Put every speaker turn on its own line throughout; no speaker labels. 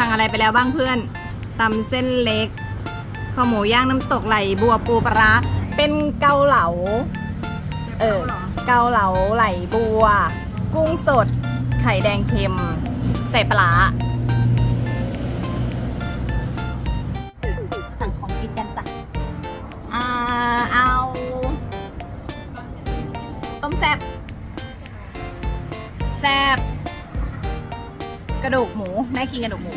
สั่งอะไรไปแล้วบ้างเพื่อนตำเส้นเล็กข้าวหมูย่างน้ำตกไหลบัวปูปลาร้าเป็นเกาเหลา เออ เกาเหลาไหลบัว กุ้งสด ไข่แดงเค็ม ใส่ปลา กระดูกหมูแม่กินกระดูกหมู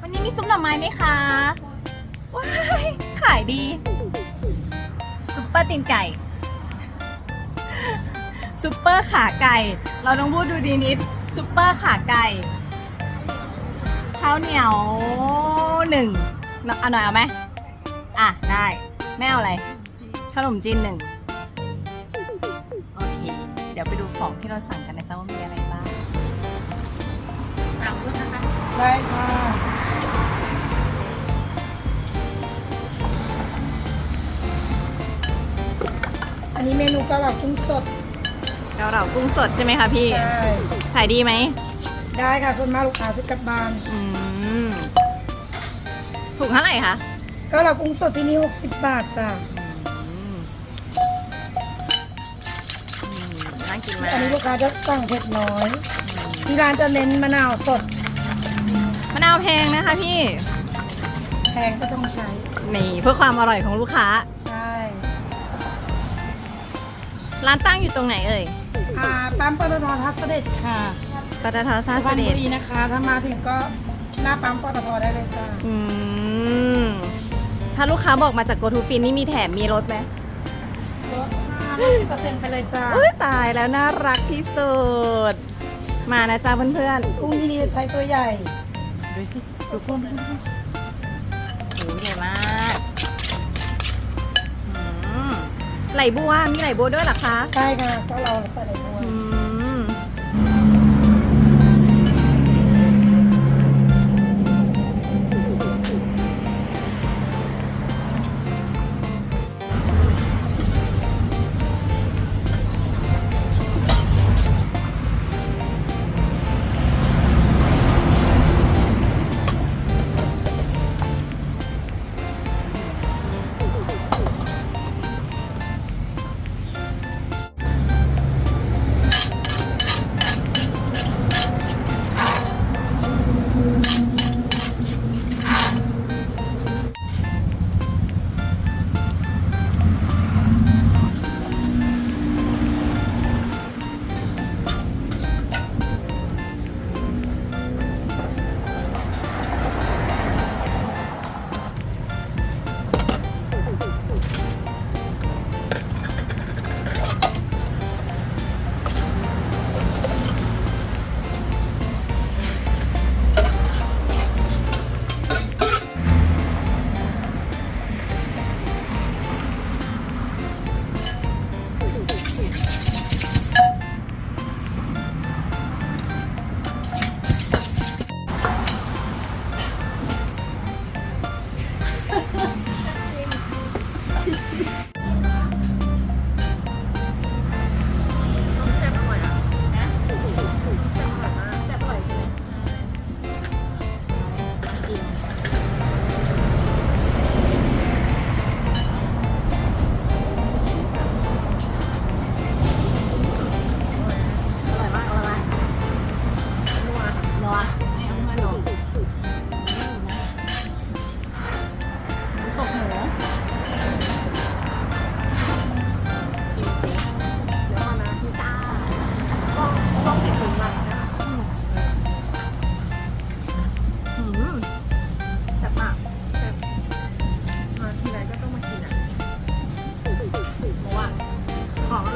วันนี้มีซุปหน่อไม้ไหมคะว้ายขายดีซุปเปอร์ตีนไก่ซุปเปอร์ขาไก่ เราต้องพูดดูดีนิดซุปเปอร์ขาไก่ข้าวเหนียวหนึ่งเอาหน่อยเอาไหมอะได้แม่เอาอะไรขนมจีนหนึ่งโอเค เดี๋ยวไปดูของที่เราสั่ง ได้
ค่ะอันนี้เมนูเกาเหลากุ้งสด
เกาเหลากุ้งสดใช่ไหมคะพี่
ใช่
ขายดีไหม
ได้ค่ะส่วนมากลูกค้าซื้อกลับบ้าน
อืมถูกเท่าไหร่คะ
เกาเหลากุ้งสดที่นี่60 บาทจ้ะ
อืมอืมน่ากินมาก
อันนี้ลูกค้าจะสั่งเผ็ดน้อย ที่ร้านจะเน้นมะนาวสด
มะนาวแพงนะคะพี่
แพงก็ต้องใช้
นี่เพื่อความอร่อยของลูกค้า
ใช่
ร้านตั้งอยู่ตรงไหนเอ่ย
อ่าปั๊มปตททัศเด็จค่ะ
ปตทท่า
สุพ
เส
รรณ
ด็
บุ
จ
รีนะคะ ถ้ามาถึงก็หน้าปั๊มปตทได้เลยจ้ะ
อืมถ้าลูกค้าบอกมาจากโกทูฟินนี่มีแถมมีรถไหม
ลด50%ไปเลยจ้ะ
เอ้ยตายแล้วน่ารักที่สุด มานะจ๊ะเพื่อน
กุ้งที่นี่จะใช้ตัวใหญ่
ๆ ดูสิดูพุ่มโอ้ใหญ่มากอืมไหลบัวมีไหลบัวด้วยเหรอคะ
ใช่ค่ะก็เราใส่ในบัว
อืม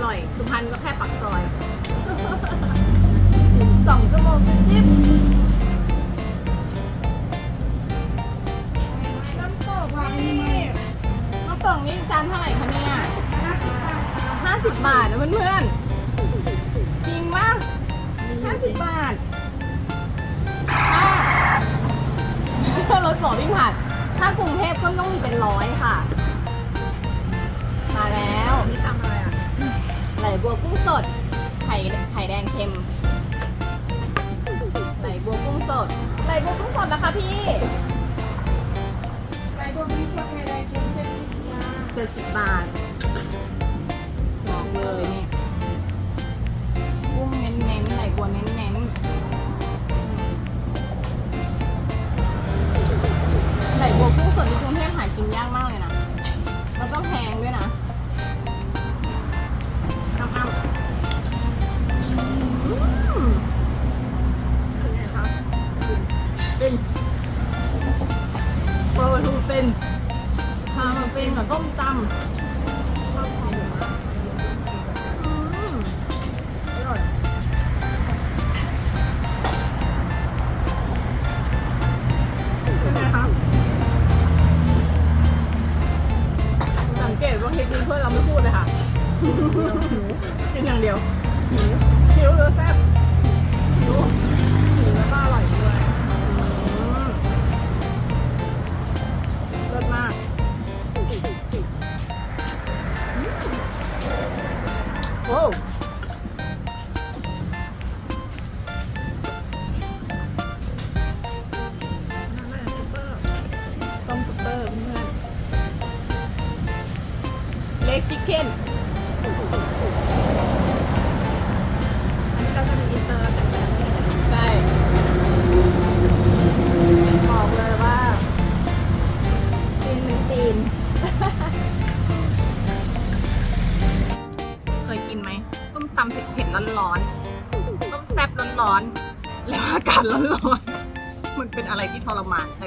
่อย สุพ
ร
รณก็แค่ปักซอยสองชั่วโมงจิ๊บน้ำตกว่ะนี่น้ำตกนี่จานเท่าไหร่คะเนี่ยห้าสิบบาทนะเพื่อนๆ จริงมากห้าสิบบาทถ้ารถหมอวิ่งผ่านถ้ากรุงเทพก็ต้องมีเป็นร้อยค่ะ มาแล้ว
นี่ทำอะไร
บัวกุ้งสด ไข่ไข่แดงเค็มไหลบบัวกุ้งสดไหลบัวกุ้งสดนะคะพี่
ไปพวกนี้พวกไข่แด้คุ้มเจ็ดสิบจ้า
เจ็ดสิบบาท โ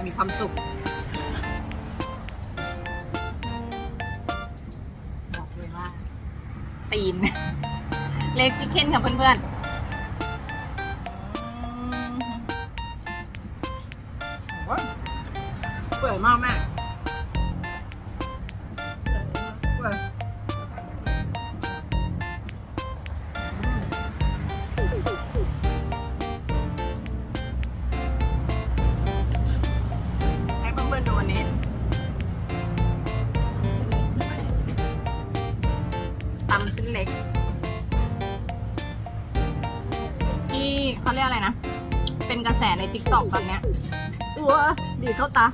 แต่มีความสุขบอกเลยว่า ตีน เล็กชิคเก้นค่ะเพื่อนๆสวยเปื่อยมากแม่ ทิกตอกตอนเนี้ยอัวดีเข้าตา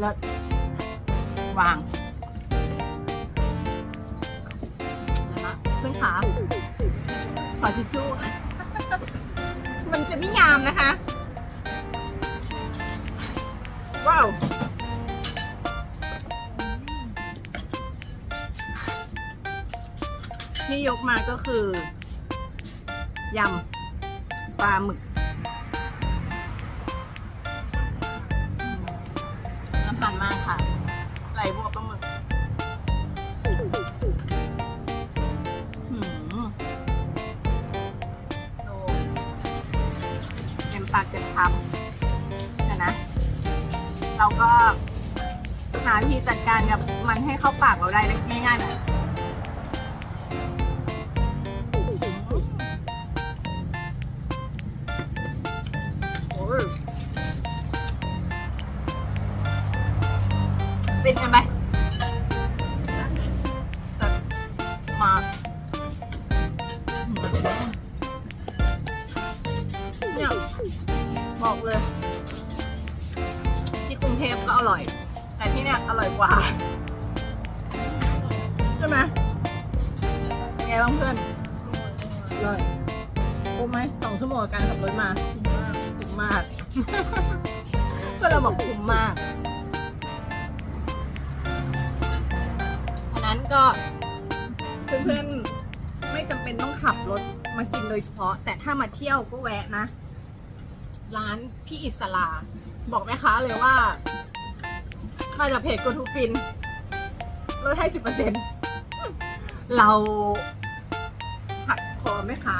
เลิศวางเดี๋ยวนะเพื่อนขาขอทิชชู่มันจะไม่งามนะคะ ว้าวที่ยกมาก็คือยำปลาหมึก มปากเต็มคำนะ เราก็หาวิธีจัดการกับมันให้เข้าปากเราได้ง่ายๆหน่อยเป็นยังไง ไงบ้างเพื่อนอร่อยคุ้มไหมสองชั่วโมงกับการขับรถมาคุ้มมาก ก็เราบอกคุ้มมากฉะนั้นก็เพื่อนๆไม่จำเป็นต้องขับรถมากินโดยเฉพาะ แต่ถ้ามาเที่ยวก็แวะนะ ร้านพี่อิสลา บอกแม่ค้าเลยว่า มาจากเพจกูทูฟินลดให้สิบเปอร์เซ็นต์เรา ขอแม่ค้า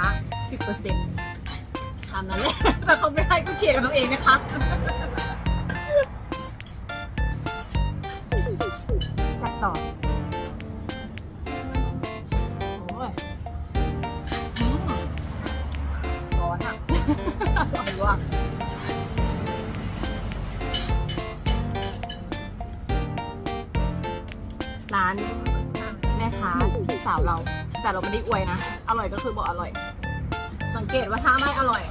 10%ทำนั้นแหละแต่เขาไม่ให้ก็เขียนกับตัวเองนะคะสักต่อ แต่เราไม่ได้อวยนะ อร่อยก็คือบอกอร่อย สังเกตว่าถ้าไม่อร่อย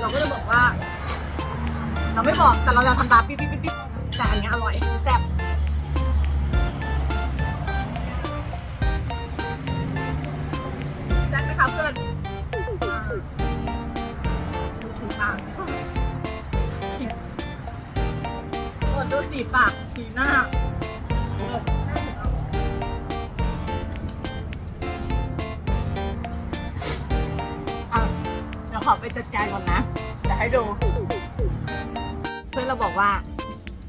เราก็จะบอกว่า เราไม่บอกแต่เราจะทำตามปิ๊บปิ๊บปิ๊บแต่อันนี้อร่อยแซ่บแซ่บไหมคะเพื่อนดูสีปากอ้ดูสีปากสีหน้า ขอไปจัดการก่อนนะเดี๋ยวให้ดู เพื่อนเราบอกว่า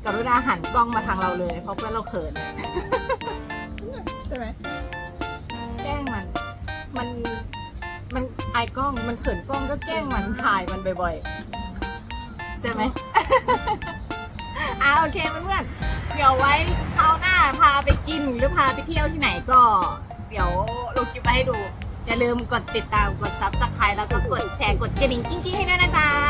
กรุณาหันกล้องมาทางเราเลย เพราะเพื่อนเราเขินใช่ไหมแกล้งมัน มันมันอายกล้องมันเขินกล้องก็แกล้งมันถ่ายมันบ่อยๆใช่ไหมอ่าโอเคเพื่อนๆเดี๋ยวไว้คราวหน้าพาไปกินหรือพาไปเที่ยวที่ไหนก็ เดี๋ยวลงคลิปมาให้ดู อย่าลืมกดติดตามกดซับสไครต์แล้วก็กดแชร์กดกระดิ่งกิ้งๆให้ด้วยนะจ๊ะ